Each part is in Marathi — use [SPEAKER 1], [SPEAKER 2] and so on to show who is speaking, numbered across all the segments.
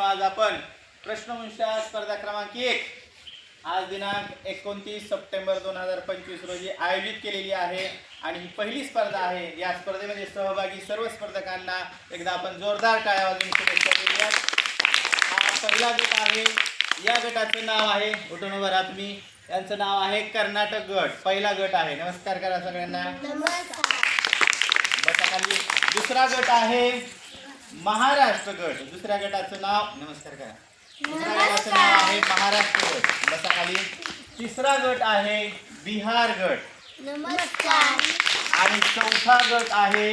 [SPEAKER 1] मित्रांनो आज आपण प्रश्नवंशा स्पर्धा क्रमांक एक आज दिनांक एकोणतीस सप्टेंबर दोन हजार पंचवीस रोजी आयोजित केलेली आहे आणि ही पहिली स्पर्धा आहे या स्पर्धेमध्ये सहभागी सर्व स्पर्धकांना एकदा आपण जोरदार टाळ्या वाजून शुभेच्छा दिल्या हा पहिला गट आहे या गटाचं नाव आहे उठून उभं यांचं नाव आहे कर्नाटक गट पहिला गट आहे नमस्कार करा सगळ्यांना दुसरा गट आहे महाराष्ट्र गट दुसऱ्या गटाचं नाव नमस्कार करा दुसऱ्या गटाचं नाव आहे महाराष्ट्र गट बसा खाली तिसरा गट आहे बिहार गट
[SPEAKER 2] नमस्कार
[SPEAKER 1] आणि चौथा गट आहे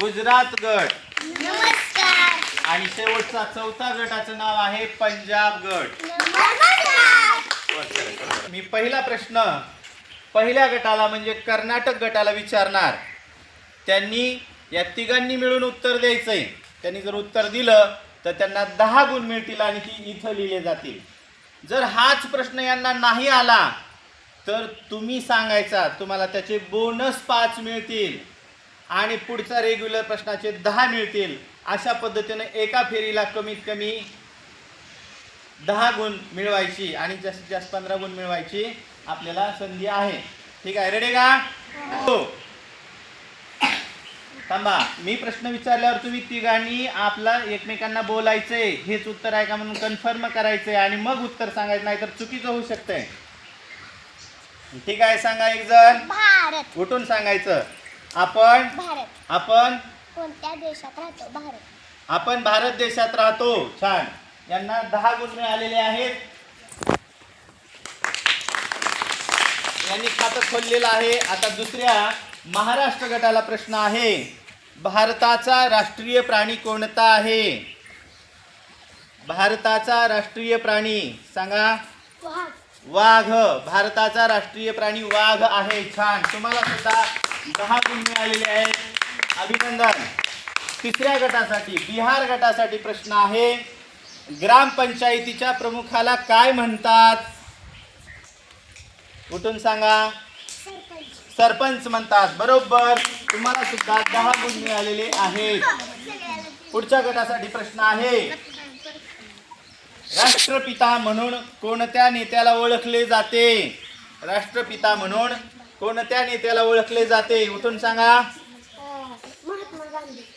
[SPEAKER 1] गुजरात गट
[SPEAKER 2] नमस्कार
[SPEAKER 1] आणि शेवटचा चौथा गटाचं नाव आहे पंजाब गट मी पहिला प्रश्न पहिल्या गटाला म्हणजे कर्नाटक गटाला विचारणार त्यांनी या तिघांनी मिळून उत्तर द्यायचं आहे त्यांनी जर उत्तर दिलं तर त्यांना दहा गुण मिळतील आणि ती इथं लिहिले जातील जर हाच प्रश्न यांना नाही आला तर तुम्ही सांगायचा तुम्हाला त्याचे बोनस पाच मिळतील आणि पुढच्या रेग्युलर प्रश्नाचे दहा मिळतील अशा पद्धतीने एका फेरीला कमीत कमी दहा गुण मिळवायची आणि जास्तीत जास्त पंधरा गुण मिळवायची आपल्याला संधी आहे ठीक आहे रेडी का हो थांबा मी प्रश्न विचारल्यावर तुम्ही तिघांनी आपला एकमेकांना बोलायचंय हेच उत्तर आहे का म्हणून कन्फर्म करायचंय आणि मग उत्तर सांगायचं नाही तर चुकीचं होऊ शकतंय ठीक आहे सांगा एक जण भारत उठून सांगायचं आपण भारत आपण कोणत्या देशात राहतो भारत आपण भारत देशात राहतो छान यांना दहा गुण मिळालेले आहेत यांनी खातं खोललेलं आहे आता दुसऱ्या महाराष्ट्र गटाला प्रश्न आहे भारताचा राष्ट्रीय प्राणी कोणता आहे भारताचा राष्ट्रीय प्राणी सांगा वाघ भारताचा राष्ट्रीय प्राणी वाघ आहे छान तुम्हाला सुद्धा दहा गुण मिळालेले आहेत अभिनंदन तिसऱ्या गटासाठी बिहार गटासाठी प्रश्न आहे ग्रामपंचायतीच्या प्रमुखाला काय म्हणतात उठून सांगा सरपंच म्हणतात बरोबर तुम्हाला सुद्धा दहा गुण मिळालेले आहेत पुढच्या गटासाठी प्रश्न आहे राष्ट्रपिता म्हणून कोणत्या नेत्याला ओळखले जाते राष्ट्रपिता म्हणून कोणत्या नेत्याला ओळखले जाते उठून सांगा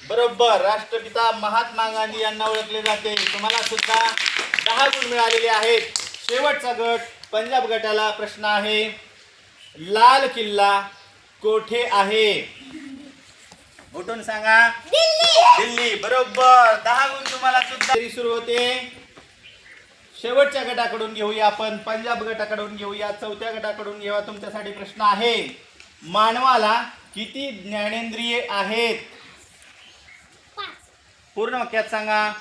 [SPEAKER 1] बरोबर राष्ट्रपिता महात्मा गांधी यांना ओळखले जाते तुम्हाला सुद्धा दहा गुण मिळालेले आहेत शेवटचा गट पंजाब गटाला प्रश्न आहे लाल किल्ला कोठे आहे उठून सांगा दिल्ली बरोबर दहा गुण तुम्हाला सुद्धा सुरू होते शेवटच्या गटाकडून घेऊया आपण पंजाब गटाकडून घेऊया चौथ्या गटाकडून घेऊया तुमच्यासाठी प्रश्न आहे मानवाला किती ज्ञानेंद्रिय आहेत पूर्ण वाक्यात सांगा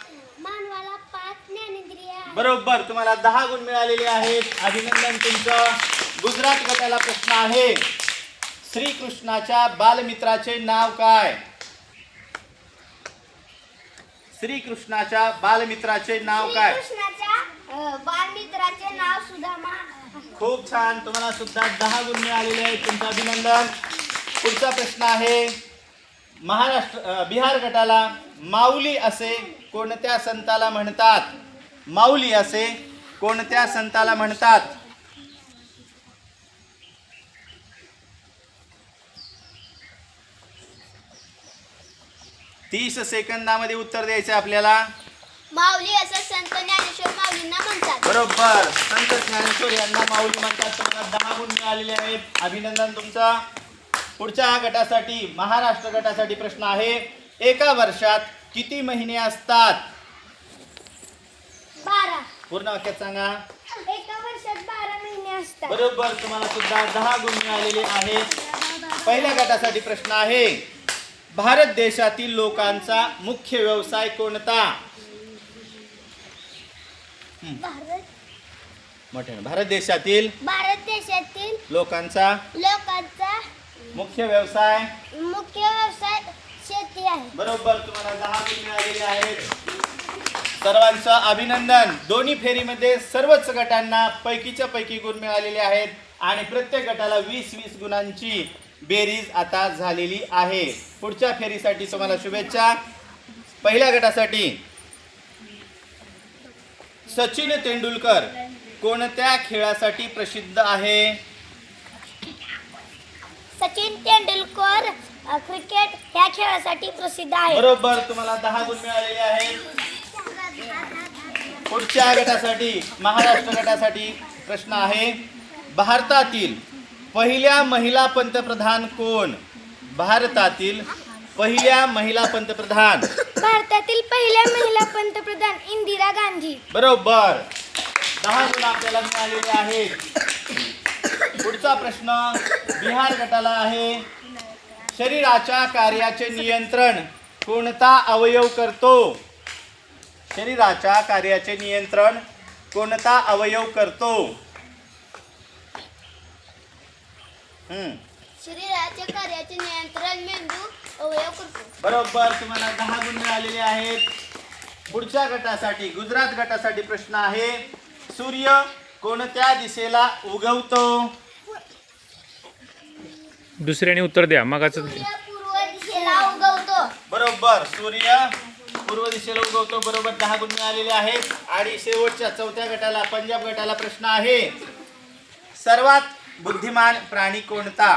[SPEAKER 1] बरोबर तुम्हाला दहा गुण मिळालेले आहेत अभिनंदन तुमचं गुजरात गटाला प्रश्न आहे श्रीकृष्णाच्या बालमित्राचे नाव काय श्रीकृष्णाच्या बालमित्राचे नाव काय बालमित्राचे नाव सुदामा खूप छान तुम्हाला सुद्धा दहा गुण मिळालेले आहेत तुमचं अभिनंदन पुढचा प्रश्न आहे महाराष्ट्र बिहार गटाला माऊली असे कोणत्या संताला म्हणतात माऊली असे कोणत्या संताला म्हणतात तीस सेकंदामध्ये उत्तर द्यायचं आपल्याला
[SPEAKER 2] माऊली असं संत ज्ञानेश्वर माऊलींना म्हणतात
[SPEAKER 1] बरोबर संत ज्ञानेश्वर यांना माऊली म्हणतात तुम्हाला दहा गुण मिळालेले आहेत अभिनंदन तुमचा पुढच्या गटासाठी महाराष्ट्र गटासाठी प्रश्न आहे एका वर्षात किती महिने असतात बारा पूर्ण वाक्यात सांगा एका वर्षात बारा महिने असतात बरोबर तुम्हाला सुद्धा दहा गुण मिळालेले आहेत पहिल्या गटासाठी प्रश्न आहे भारत देशातील लोकांचा मुख्य व्यवसाय कोणता भारत देशातील
[SPEAKER 2] भारत देशातील लोकांचा लोकांचा
[SPEAKER 1] मुख्य व्यवसाय
[SPEAKER 2] मुख्य व्यवसाय
[SPEAKER 1] शेती आहे बरोबर तुम्हाला दहा गुण मिळालेले आहेत सर्वांचं अभिनंदन दोन्ही फेरीमध्ये सर्वच गटांना पैकीच्या पैकी गुण मिळालेले आहेत आणि प्रत्येक गटाला वीस वीस गुणांची बेरीज आता झालेली आहे पुढच्या फेरीसाठी तुम्हाला शुभेच्छा पहिल्या गटासाठी सचिन तेंडुलकर कोणत्या खेळासाठी प्रसिद्ध आहे
[SPEAKER 2] सचिन तेंडुलकर क्रिकेट या खेळासाठी प्रसिद्ध आहे
[SPEAKER 1] बरोबर तुम्हाला दहा गुण मिळालेले आहेत पुढच्या गटासाठी महाराष्ट्र गटासाठी प्रश्न आहे भारतातील पहिल्या महिला पंतप्रधान कोण भारतातील पहिल्या महिला पंतप्रधान
[SPEAKER 2] भारतातील पहिल्या महिला पंतप्रधान इंदिरा गांधी
[SPEAKER 1] बरोबर दहा गुण आपल्याला मिळालेले आहेत पुढचा प्रश्न बिहार गटाला आहे शरीराच्या कार्याचे नियंत्रण कोणता अवयव करतो शरीराच्या कार्याचे नियंत्रण कोणता अवयव करतो
[SPEAKER 2] शरीराच्या कार्याचे नियंत्रण मेंदू अवयव
[SPEAKER 1] बरोबर तुम्हाला दहा गुण मिळालेले आहेत पुढच्या गटासाठी गुजरात गटासाठी प्रश्न आहे सूर्य कोणत्या दिशेला उगवतो दुसऱ्याने उत्तर द्या मग बरोबर सूर्य पूर्व दिशेला उगवतो बरोबर दहा गुण मिळालेले आहेत आणि शेवटच्या चौथ्या गटाला पंजाब गटाला प्रश्न आहे सर्वात बुद्धिमान प्राणी कोणता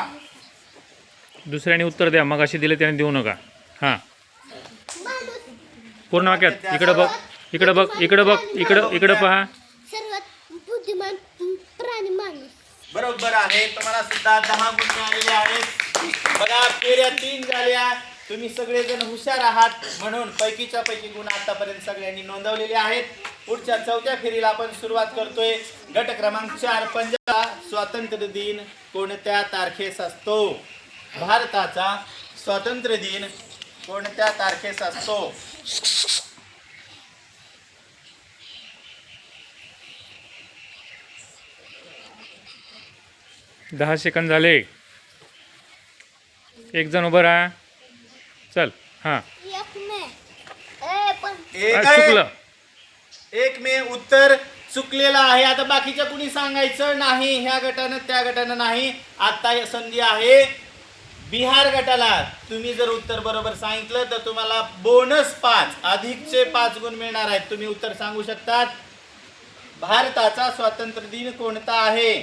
[SPEAKER 1] दुसऱ्याने उत्तर द्या मग अशी दिले त्याने देऊ नका हा पूर्ण वाक्यात इकडं बघ इकडं बघ इकडं बघ इकडं इकडं पहा बुद्धिमान प्राणी माणूस बरोबर आहे तुम्हाला सुद्धा दहा गुण मिळालेले आहेत बघा फेऱ्या तीन झाल्या तुम्ही सगळेजण हुशार आहात म्हणून पैकीच्या पैकी गुण आतापर्यंत सगळ्यांनी नोंदवलेले आहेत पुढच्या चौथ्या फेरीला आपण सुरुवात करतोय गट क्रमांक चार पंजाब स्वातंत्र्य दिन कोणत्या तारखेस असतो भारताचा स्वातंत्र्य दिन कोणत्या तारखेस असतो दहा सेकंद झाले एक जण उभं राहा चल हा एक एक मे उत्तर चुकलेलं आहे आता बाकीच्या कुणी सांगायचं नाही ह्या गटानं त्या गटानं नाही आता या संधी आहे बिहार गटाला तुम्ही जर उत्तर बरोबर सांगितलं तर तुम्हाला बोनस पाच अधिकचे पाच गुण मिळणार आहेत तुम्ही उत्तर सांगू शकतात भारताचा स्वातंत्र्य दिन कोणता आहे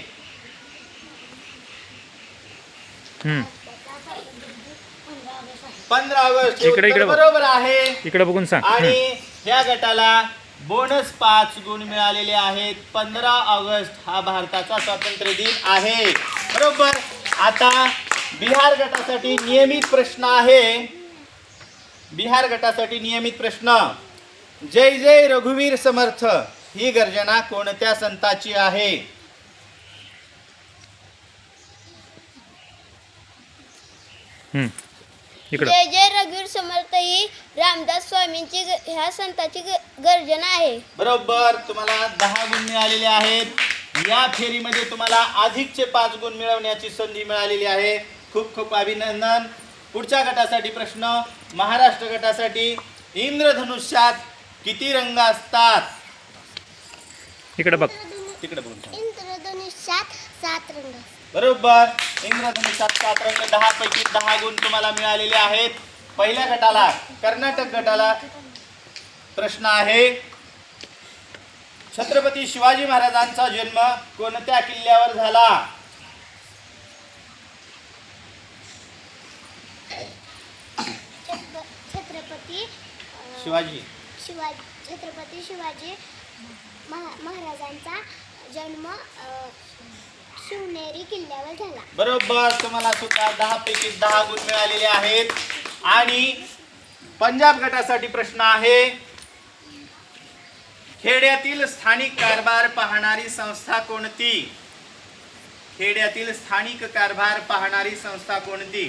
[SPEAKER 1] पंधरा ऑगस्ट बरोबर आहे इकडे बघून सांग आणि या गटाला बोनस पाच गुण मिळालेले आहेत पंधरा ऑगस्ट हा भारताचा स्वातंत्र्य दिन आहे बरोबर आता बिहार गटासाठी नियमित प्रश्न आहे बिहार गटासाठी नियमित प्रश्न जय जय रघुवीर समर्थ ही गर्जना कोणत्या संताची आहे Hmm. जय
[SPEAKER 2] जय रघुवीर समर्थ ही रामदास स्वामींची ह्या संताची गर्जना आहे
[SPEAKER 1] बरोबर तुम्हाला दहा गुण मिळालेले आहेत या फेरीमध्ये तुम्हाला अधिकचे पाच गुण मिळवण्याची संधी मिळालेली आहे खूप खूप अभिनंदन पुढच्या गटासाठी प्रश्न महाराष्ट्र गटासाठी इंद्रधनुष्यात किती रंग असतात इकडे बघ तिकडे बघून इंद्रधनुष्यात सात रंग बरोबर सात रंग दहा पैकी दहा गुण तुम्हाला मिळालेले आहेत पहिल्या गटाला कर्नाटक गटाला प्रश्न आहे छत्रपती शिवाजी महाराजांचा जन्म कोणत्या किल्ल्यावर झाला
[SPEAKER 2] छत्रपती शिवाजी शिवाजी छत्रपती शिवाजी महाराजांचा जन्म झाला
[SPEAKER 1] बरोबर तुम्हाला सुद्धा दहा पैकी दहा गुण मिळालेले आहेत आणि पंजाब गटासाठी प्रश्न आहे खेड्यातील स्थानिक कारभार पाहणारी संस्था कोणती खेड्यातील स्थानिक कारभार पाहणारी संस्था कोणती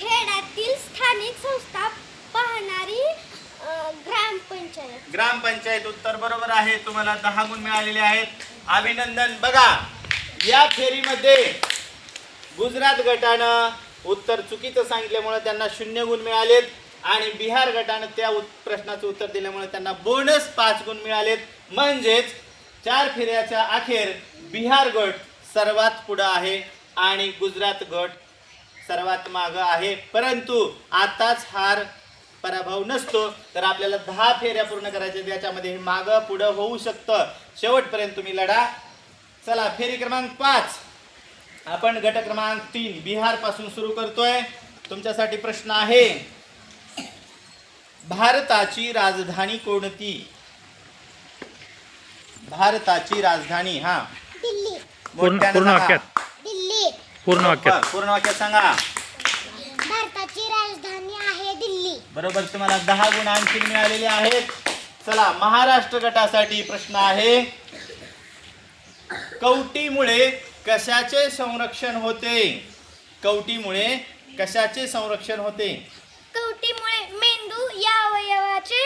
[SPEAKER 2] खेड्यातील स्थानिक संस्था पाहणारी ग्रामपंचायत
[SPEAKER 1] ग्रामपंचायत उत्तर बरोबर आहे तुम्हाला दहा गुण मिळालेले आहेत अभिनंदन बघा या फेरीमध्ये गुजरात गटानं उत्तर चुकीचं सांगितल्यामुळे त्यांना शून्य गुण मिळालेत आणि बिहार गटानं त्या प्रश्नाचं उत्तर दिल्यामुळे त्यांना बोनस पाच गुण मिळालेत म्हणजेच चार फेऱ्याच्या अखेर बिहार गट सर्वात पुढं आहे आणि गुजरात गट सर्वात मागं आहे परंतु आताच हार पराभव नसतो तर आपल्याला दहा फेऱ्या पूर्ण करायच्या याच्यामध्ये हे पुढं होऊ शकतं शेवटपर्यंत तुम्ही लढा चला फेरी क्रमांक पाच आपण गट क्रमांक तीन पासून सुरू करतोय तुमच्यासाठी प्रश्न आहे भारताची राजधानी कोणती भारताची राजधानी हा पूर्ण पूर्ण वाक्यात सांगा बरोबर तुम्हाला दहा गुण आणखी मिळालेले आहेत चला महाराष्ट्र गटासाठी प्रश्न आहे कवटीमुळे कशाचे संरक्षण होते कवटीमुळे कशाचे संरक्षण होते
[SPEAKER 2] कवटीमुळे मेंदू या अवयवाचे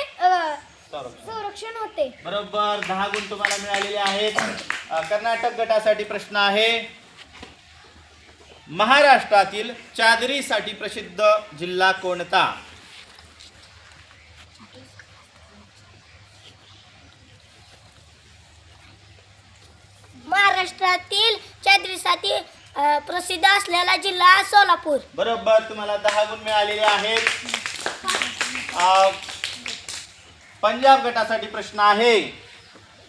[SPEAKER 2] संरक्षण होते
[SPEAKER 1] बरोबर दहा गुण तुम्हाला मिळालेले आहेत कर्नाटक गटासाठी प्रश्न आहे महाराष्ट्रातील चादरीसाठी प्रसिद्ध जिल्हा कोणता
[SPEAKER 2] महाराष्ट्रातील छात्रसाठी प्रसिद्ध असलेला जिल्हा सोलापूर
[SPEAKER 1] बरोबर तुम्हाला दहा गुण मिळालेले आहेत पंजाब गटासाठी प्रश्न आहे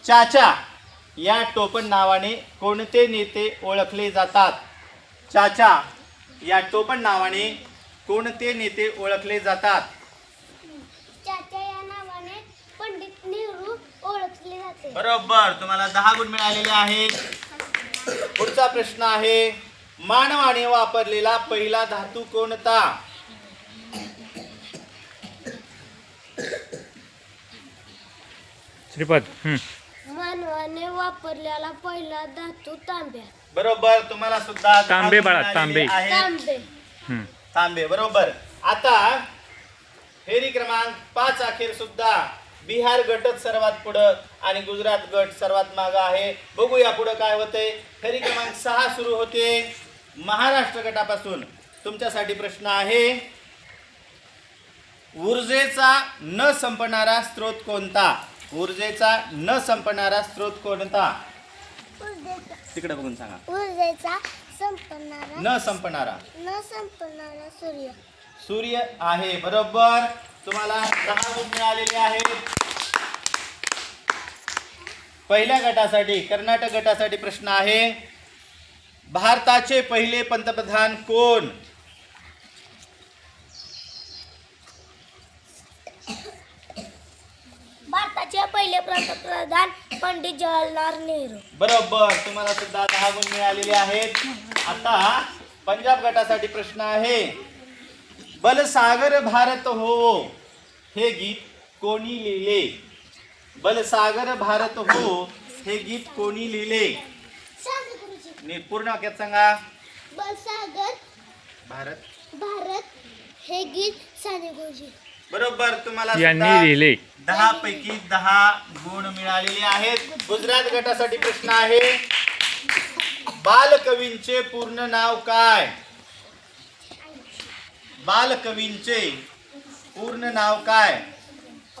[SPEAKER 1] चाचा या टोपण नावाने कोणते नेते ओळखले जातात चाचा या टोपण नावाने कोणते नेते ओळखले जातात
[SPEAKER 2] चाचा नावाने पंडित नेहरू ओळखले जाते
[SPEAKER 1] बरोबर तुम्हाला दहा गुण मिळालेले आहेत पुढचा प्रश्न आहे मानवाने वापरलेला पहिला धातू कोणता श्रीपद
[SPEAKER 2] मानवाने वापरलेला पहिला धातू तांबे
[SPEAKER 1] बरोबर तुम्हाला सुद्धा तांबे बाळा, तांबे. तांबे तांबे बरोबर आता फेरी क्रमांक पाच अखेर सुद्धा बिहार गटच सर्वात पुढं आणि गुजरात गट सर्वात मागं आहे बघूया पुढं काय होतंय फेरी क्रमांक सहा सुरू होते महाराष्ट्र गटापासून तुमच्यासाठी प्रश्न आहे ऊर्जेचा न संपणारा स्रोत कोणता ऊर्जेचा न संपणारा स्रोत कोणता तिकडे बघून सांगा ऊर्जेचा संपणारा न संपणारा न संपणारा सूर्य सूर्य आहे बरोबर तुम्हाला दहा गुण मिळालेले आहेत पहिल्या गटासाठी कर्नाटक गटासाठी प्रश्न आहे भारताचे पहिले पंतप्रधान कोण
[SPEAKER 2] भारताचे पहिले पंतप्रधान पंडित जवाहरलाल नेहरू
[SPEAKER 1] बरोबर तुम्हाला सुद्धा दहा गुण मिळालेले आहेत आता पंजाब गटासाठी प्रश्न आहे बलसागर भारत हो हे गीत कोणी लिहिले बलसागर भारत हो हे गीत कोणी लिहिले पूर्ण वाक्यात सांगा
[SPEAKER 2] बलसागर भारत भारत हे गीत साने गुरुजी
[SPEAKER 1] बरोबर तुम्हाला लिहिले दहा पैकी दहा गुण मिळालेले आहेत गुजरात गटासाठी प्रश्न आहे बालकवींचे पूर्ण नाव काय बालकवींचे पूर्ण नाव काय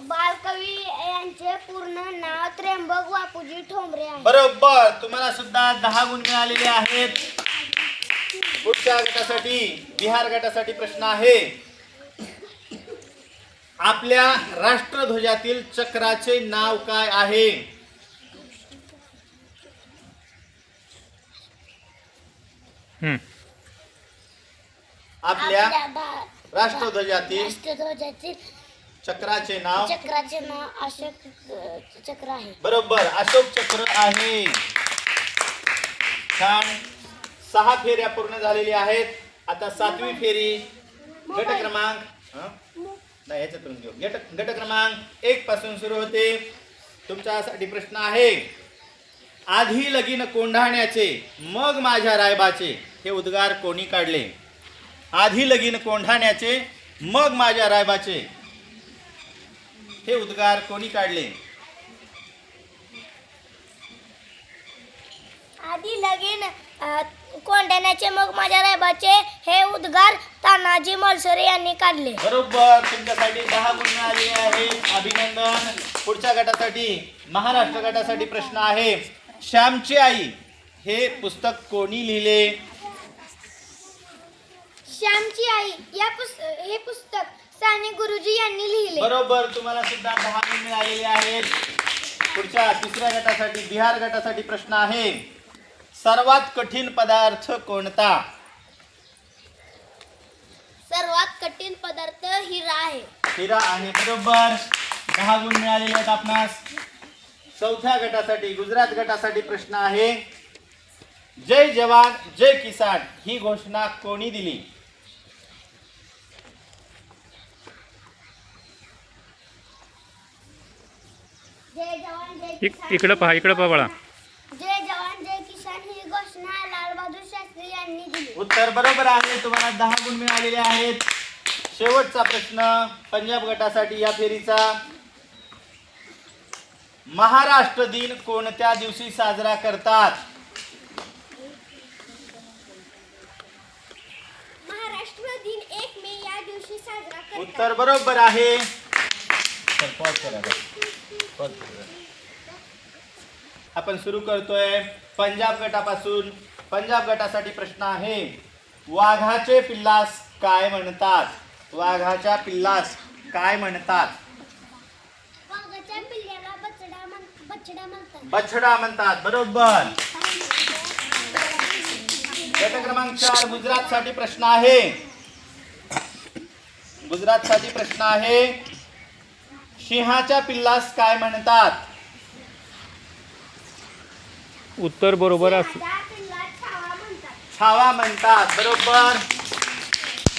[SPEAKER 2] बालकवी यांचे पूर्ण नाव त्र्यंबक बापूजी ठोंबरे
[SPEAKER 1] बरोबर तुम्हाला सुद्धा दहा गुण मिळालेले आहेत पुढच्या गटासाठी बिहार गटासाठी प्रश्न आहे आपल्या राष्ट्रध्वजातील चक्राचे नाव काय आहे हम्म आपल्या राष्ट्रध्वजातील राष्ट्रध्वजातील चक्राचे नाव चक्राचे नाव अशोक चक्र आहे बरोबर अशोक चक्र आहे छान सहा फेऱ्या पूर्ण झालेल्या आहेत आता सातवी फेरी गट क्रमांक नाही घेऊ गट गट क्रमांक एक पासून सुरू होते तुमच्यासाठी प्रश्न आहे आधी लगीन कोंढाण्याचे मग माझ्या रायबाचे हे उद्गार कोणी काढले आधी लगीन कोंढाण्याचे मग माझ्या रायबाचे हे उद्गार कोणी काढले
[SPEAKER 2] आधी लगीन कोंढाण्याचे मग माझ्या रायबाचे हे उद्गार तानाजी मलसरे यांनी काढले
[SPEAKER 1] बरोबर तुमच्यासाठी दहा गुण आले आहे अभिनंदन पुढच्या गटासाठी महाराष्ट्र गटासाठी प्रश्न आहे श्यामची आई हे पुस्तक कोणी लिहिले
[SPEAKER 2] श्यामची आई या पुस्तक हे पुस्तक साने गुरुजी यांनी लिहिले
[SPEAKER 1] बरोबर तुम्हाला सुद्धा दहा मिळालेले आहेत पुढच्या तिसऱ्या गटासाठी बिहार गटासाठी प्रश्न आहे सर्वात कठीण पदार्थ कोणता
[SPEAKER 2] सर्वात कठीण पदार्थ हिरा आहे
[SPEAKER 1] हिरा आहे बरोबर दहा गुण मिळालेले आहेत आपणास चौथ्या गटासाठी गुजरात गटासाठी प्रश्न आहे जय जवान जय किसान ही घोषणा कोणी दिली
[SPEAKER 2] ठीक इकडं पहा इकडं पहा बाळा
[SPEAKER 1] उत्तर बरोबर आहे तुम्हाला दहा गुण मिळालेले आहेत शेवटचा प्रश्न पंजाब गटासाठी या फेरीचा महाराष्ट्र दिन कोणत्या दिवशी साजरा करतात
[SPEAKER 2] महाराष्ट्र दिन एक मे या दिवशी साजरा
[SPEAKER 1] उत्तर बरोबर आहे आपण सुरू करतोय पंजाब गटापासून पंजाब गटासाठी प्रश्न आहे वाघाचे पिल्लास काय म्हणतात वाघाच्या पिल्लास काय म्हणतात बछडा म्हणतात बरोबर गट क्रमांक चार गुजरात साठी प्रश्न आहे गुजरात साठी प्रश्न आहे सिंहाच्या पिल्लास काय म्हणतात उत्तर बरोबर अस छावा म्हणतात बरोबर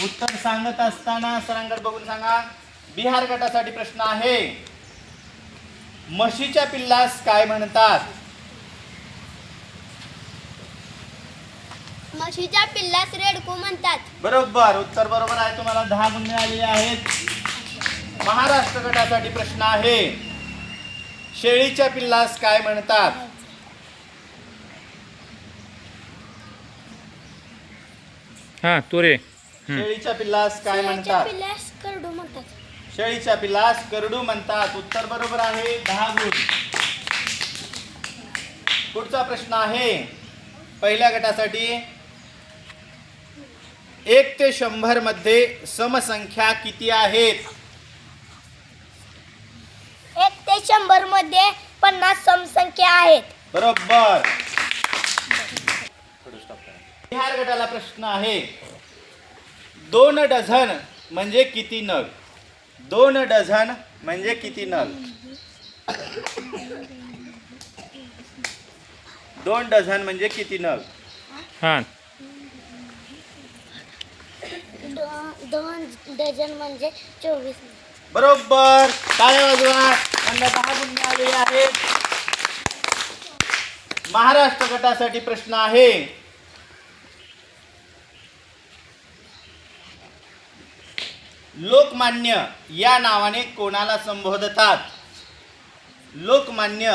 [SPEAKER 1] उत्तर सांगत असताना सरांगड बघून सांगा बिहार गटासाठी प्रश्न आहे म्हशीच्या पिल्लास काय म्हणतात
[SPEAKER 2] म्हशीच्या पिल्लास रेडकू म्हणतात
[SPEAKER 1] बरोबर उत्तर बरोबर आहे तुम्हाला दहा गुण मिळालेले आहेत महाराष्ट्र गटासाठी प्रश्न आहे शेळीच्या पिल्लास काय म्हणतात हा तुरे शेळीच्या पिल्लास काय म्हणतात करडू म्हणतात शेळीच्या पिल्लास करडू म्हणतात उत्तर बरोबर आहे दहा गुण पुढचा प्रश्न आहे पहिल्या गटासाठी एक ते शंभर मध्ये समसंख्या किती आहेत
[SPEAKER 2] एक ते शंभर मध्ये पन्नास समसंख्या आहेत
[SPEAKER 1] बरोबर बिहार गटाला प्रश्न आहे दोन डझन म्हणजे किती नग दोन डझन म्हणजे किती नग दोन डझन म्हणजे किती नग हां
[SPEAKER 2] दोन डझन म्हणजे चोवीस
[SPEAKER 1] बरोबर काय वाजवा महाराष्ट्र गटासाठी प्रश्न आहे लोकमान्य या नावाने कोणाला संबोधतात लोकमान्य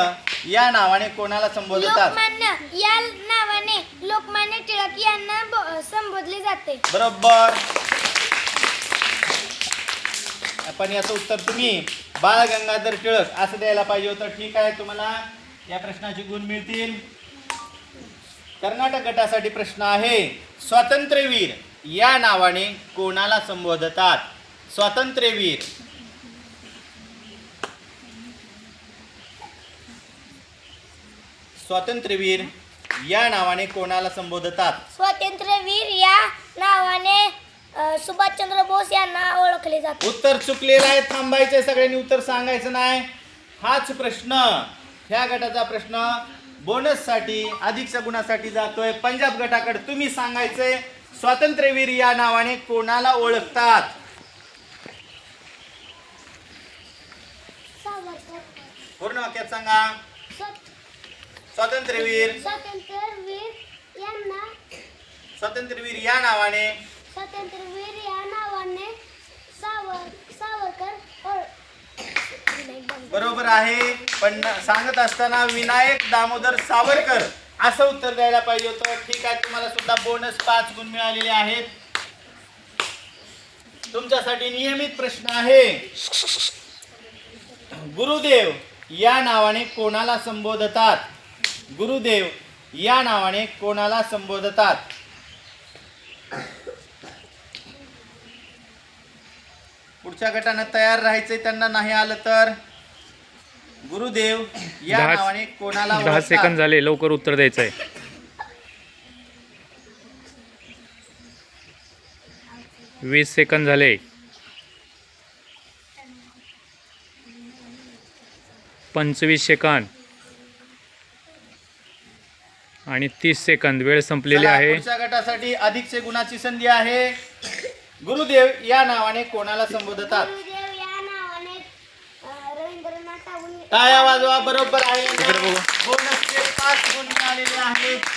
[SPEAKER 1] या नावाने कोणाला संबोधतात
[SPEAKER 2] लोकमान्य या नावाने लोकमान्य टिळक यांना संबोधले जाते
[SPEAKER 1] बरोबर पण याचं उत्तर तुम्ही बाळ गंगाधर टिळक असं द्यायला पाहिजे होतं ठीक आहे तुम्हाला या प्रश्नाचे गुण मिळतील कर्नाटक गटासाठी प्रश्न आहे स्वातंत्र्यवीर या नावाने कोणाला संबोधतात स्वातंत्र्यवीर स्वातंत्र्यवीर या नावाने कोणाला संबोधतात
[SPEAKER 2] स्वातंत्र्यवीर या नावाने सुभाषचंद्र बोस यांना ओळखले जाते
[SPEAKER 1] उत्तर चुकलेलं आहे थांबायचे सगळ्यांनी उत्तर सांगायचं नाही हाच प्रश्न ह्या गटाचा प्रश्न बोनससाठी अधिकच्या गुणासाठी जातोय पंजाब गटाकडे तुम्ही सांगायचंय स्वातंत्र्यवीर या नावाने कोणाला ओळखतात पूर्ण वाक्यात सांगा स्वातंत्र्यवीर स्वातंत्र्यवीर यांना स्वातंत्र्यवीर या नावाने स्वातंत्र्यवीर या नावाने सावर सावरकर हो. बरोबर आहे पण सांगत असताना विनायक दामोदर सावरकर असं उत्तर द्यायला पाहिजे होतं ठीक आहे तुम्हाला सुद्धा बोनस पाच गुण मिळालेले आहेत तुमच्यासाठी नियमित प्रश्न आहे गुरुदेव या नावाने कोणाला संबोधतात गुरुदेव या नावाने कोणाला संबोधतात पुढच्या गटानं तयार राहायचं त्यांना नाही आलं तर गुरुदेव या नावाने कोणाला दहा सेकंद झाले लवकर उत्तर द्यायचंय वीस सेकंद झाले पंचवीस सेकंद आणि तीस सेकंद वेळ संपलेली आहे गटासाठी गटासाठी अधिकचे गुणाची संधी आहे गुरुदेव या नावाने कोणाला संबोधतात टाया वाजवा बरोबर आहे पाच गुण मिळालेले आहेत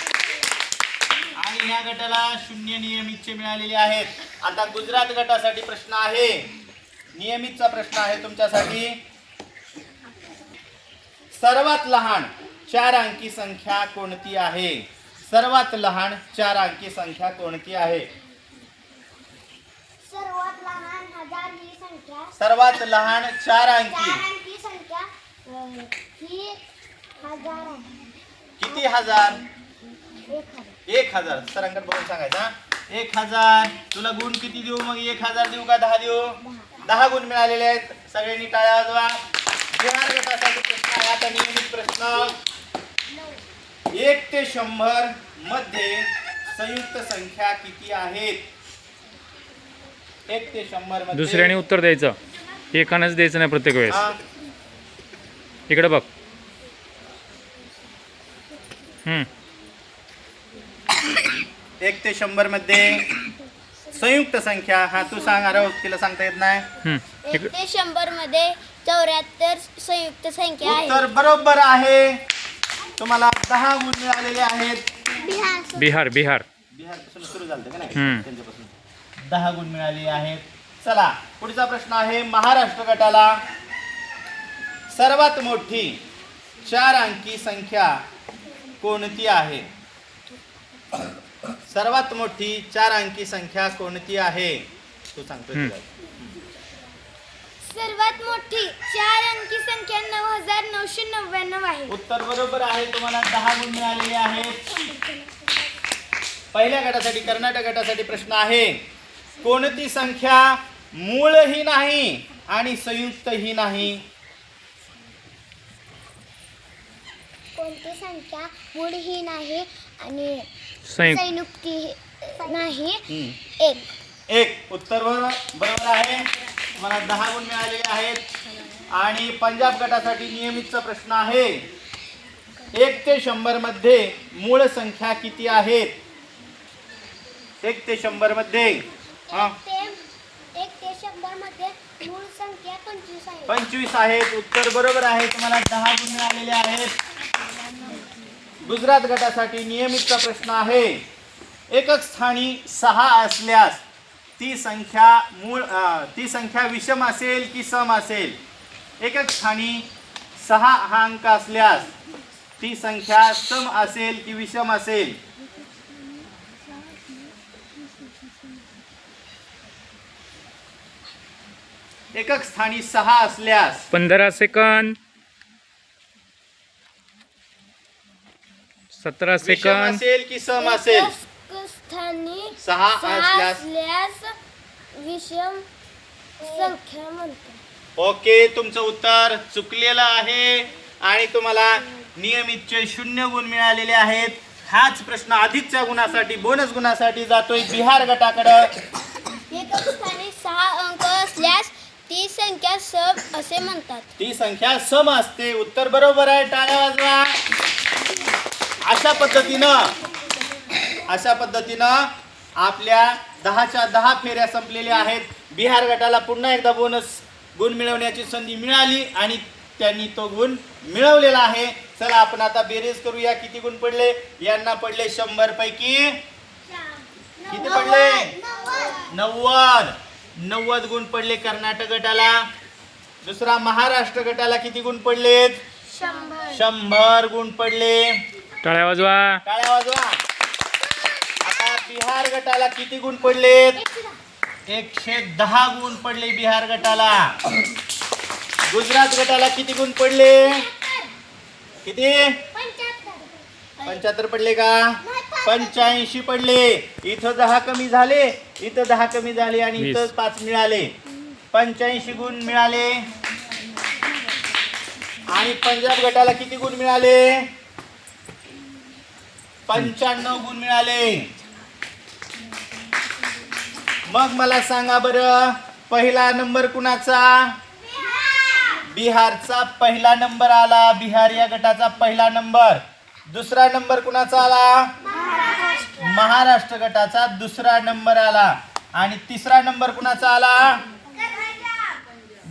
[SPEAKER 1] आणि या गटाला शून्य नियमितचे मिळालेले आहेत आता गुजरात गटासाठी प्रश्न आहे नियमितचा प्रश्न आहे तुमच्यासाठी सर्वात लहान चार अंकी संख्या कोणती आहे सर्वात लहान चार अंकी संख्या कोणती आहे
[SPEAKER 2] सर्वात लहान संख्या
[SPEAKER 1] सर्वात लहान चार अंकी संख्या किती हजार एक हजार सर बघून सांगायचा एक हजार तुला गुण किती देऊ मग एक हजार देऊ का दहा देऊ दहा गुण मिळालेले आहेत सगळ्यांनी टाळ्या वाजवा प्रश्न एक ते शंभर मध्ये संयुक्त संख्या किती आहेत एक ते शंभर दुसऱ्याने उत्तर द्यायचं एकानेच द्यायचं नाही प्रत्येक वेळेस इकडे बघ एक ते शंभर मध्ये संयुक्त संख्या हा तू सांग अरे तिला सांगता येत नाही
[SPEAKER 2] एक ते शंभर मध्ये चौऱ्याहत्तर संयुक्त संख्या उत्तर
[SPEAKER 1] आहे बरोबर आहे तुम्हाला दहा गुण मिळालेले आहेत बिहार बिहार दहा गुण मिळाले आहेत चला पुढचा प्रश्न आहे महाराष्ट्र गटाला सर्वात मोठी चार अंकी संख्या कोणती आहे सर्वात मोठी चार अंकी संख्या कोणती आहे तू सांगतो
[SPEAKER 2] सर्वात मोठी चार अंकी संख्या नऊ हजार नऊशे नव्याण्णव आहे
[SPEAKER 1] उत्तर बरोबर आहे तुम्हाला दहा गुण मिळालेले आहेत पहिल्या गटासाठी कर्नाटक गटासाठी प्रश्न आहे कोणती संख्या मूळ ही नाही आणि संयुक्त ही नाही
[SPEAKER 2] कोणती संख्या मूळ ही नाही आणि संयुक्त संयुक्ती नाही
[SPEAKER 1] एक एक उत्तर बरोबर आहे मला दहा गुण मिळालेले आहेत आणि पंजाब गटासाठी नियमितचा प्रश्न आहे एक ते मध्ये मूळ संख्या किती आहेत एक ते शंभर मध्ये पंचवीस आहेत उत्तर बरोबर आहे तुम्हाला दहा गुण मिळालेले आहेत गुजरात गटासाठी नियमितचा प्रश्न आहे एकक स्थानी सहा असल्यास ती संख्या मूळ ती संख्या विषम असेल की सम असेल एकच स्थानी सहा हा अंक असल्यास ती संख्या सम असेल की विषम असेल एकक स्थानी सहा असल्यास पंधरा सेकंद सतरा सेकंद असेल
[SPEAKER 2] की सम असेल स्थानी सहा असल्यास असल्यास विषम संख्या म्हणतात
[SPEAKER 1] ओके तुमचं उत्तर चुकलेलं आहे आणि तुम्हाला नियमितचे शून्य गुण मिळालेले आहेत हाच प्रश्न अधिकच्या गुणासाठी बोनस गुणासाठी जातोय बिहार गटाकडं
[SPEAKER 2] एकक सहा अंक असल्यास ती संख्या सम असे म्हणतात
[SPEAKER 1] ती संख्या सम असते उत्तर बरोबर आहे टाळ्या वाजवा अशा पद्धतीनं अशा पद्धतीनं आपल्या दहाच्या दहा फेऱ्या संपलेल्या आहेत बिहार गटाला पुन्हा एकदा बोनस गुण मिळवण्याची संधी मिळाली आणि त्यांनी तो गुण मिळवलेला आहे चला आपण आता बेरीज करूया किती गुण पडले यांना पडले शंभर पैकी किती पडले नव्वद नव्वद गुण पडले कर्नाटक गटाला दुसरा महाराष्ट्र गटाला किती गुण पडलेत शंभर गुण पडले टाळ्या वाजवा टाळ्या वाजवा बिहार गटाला किती गुण पडले एकशे दहा गुण पडले बिहार गटाला गुजरात गटाला किती गुण पडले किती पंच्याहत्तर पडले का पंच्याऐंशी पडले इथं दहा कमी झाले इथं दहा कमी झाले आणि इथं पाच मिळाले पंच्याऐंशी गुण मिळाले आणि पंजाब गटाला किती गुण मिळाले पंच्याण्णव गुण मिळाले मग मला सांगा बरं पहिला नंबर कुणाचा बिहारचा पहिला नंबर आला बिहार या गटाचा पहिला नंबर दुसरा नंबर कुणाचा आला महाराष्ट्र गटाचा दुसरा नंबर आला आणि तिसरा नंबर कुणाचा आला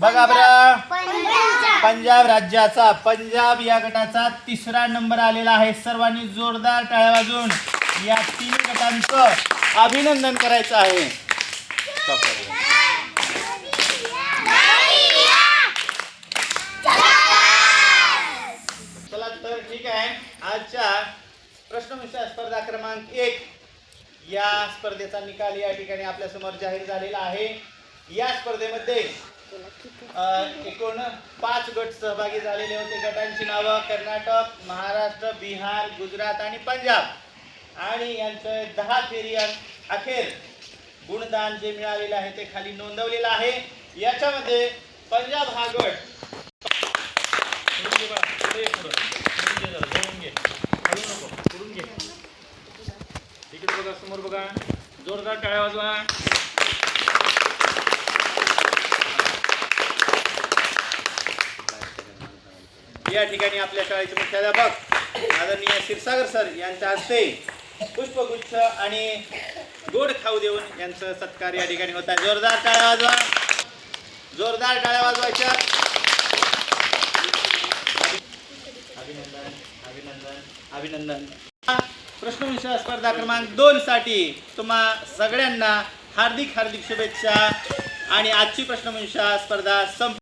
[SPEAKER 1] बघा बरं पंजाब राज्याचा पंजाब या गटाचा तिसरा नंबर आलेला आहे सर्वांनी जोरदार टाळ्या वाजून या तीन गटांचं अभिनंदन करायचं आहे चला तर ठीक आहे आजच्या प्रश्नविषय स्पर्धा क्रमांक एक या स्पर्धेचा निकाल या ठिकाणी आपल्या समोर जाहीर झालेला आहे या स्पर्धेमध्ये एकूण पाच गट सहभागी झालेले होते गटांची नावं कर्नाटक महाराष्ट्र बिहार गुजरात आणि पंजाब आणि यांचं दहा फेरी अखेर गुणदान जे मिळालेले आहे ते खाली नोंदवलेलं आहे याच्यामध्ये पंजाब हा गट इकडे बघा समोर बघा जोरदार टाळ्या वाजवा या ठिकाणी आपल्या शाळेचे मुख्याध्यापक आदरणीय क्षीरसागर सर यांच्या हस्ते पुष्पगुच्छ आणि गोड खाऊ देऊन यांचं सत्कार या ठिकाणी होत जोरदार टाळ्या वाजवा जोरदार टाळ्या वाजवायच्या अभिनंदन अभिनंदन अभिनंदन विषय स्पर्धा क्रमांक दोन साठी तुम्हा सगळ्यांना हार्दिक हार्दिक शुभेच्छा आणि आजची प्रश्नविषय स्पर्धा संप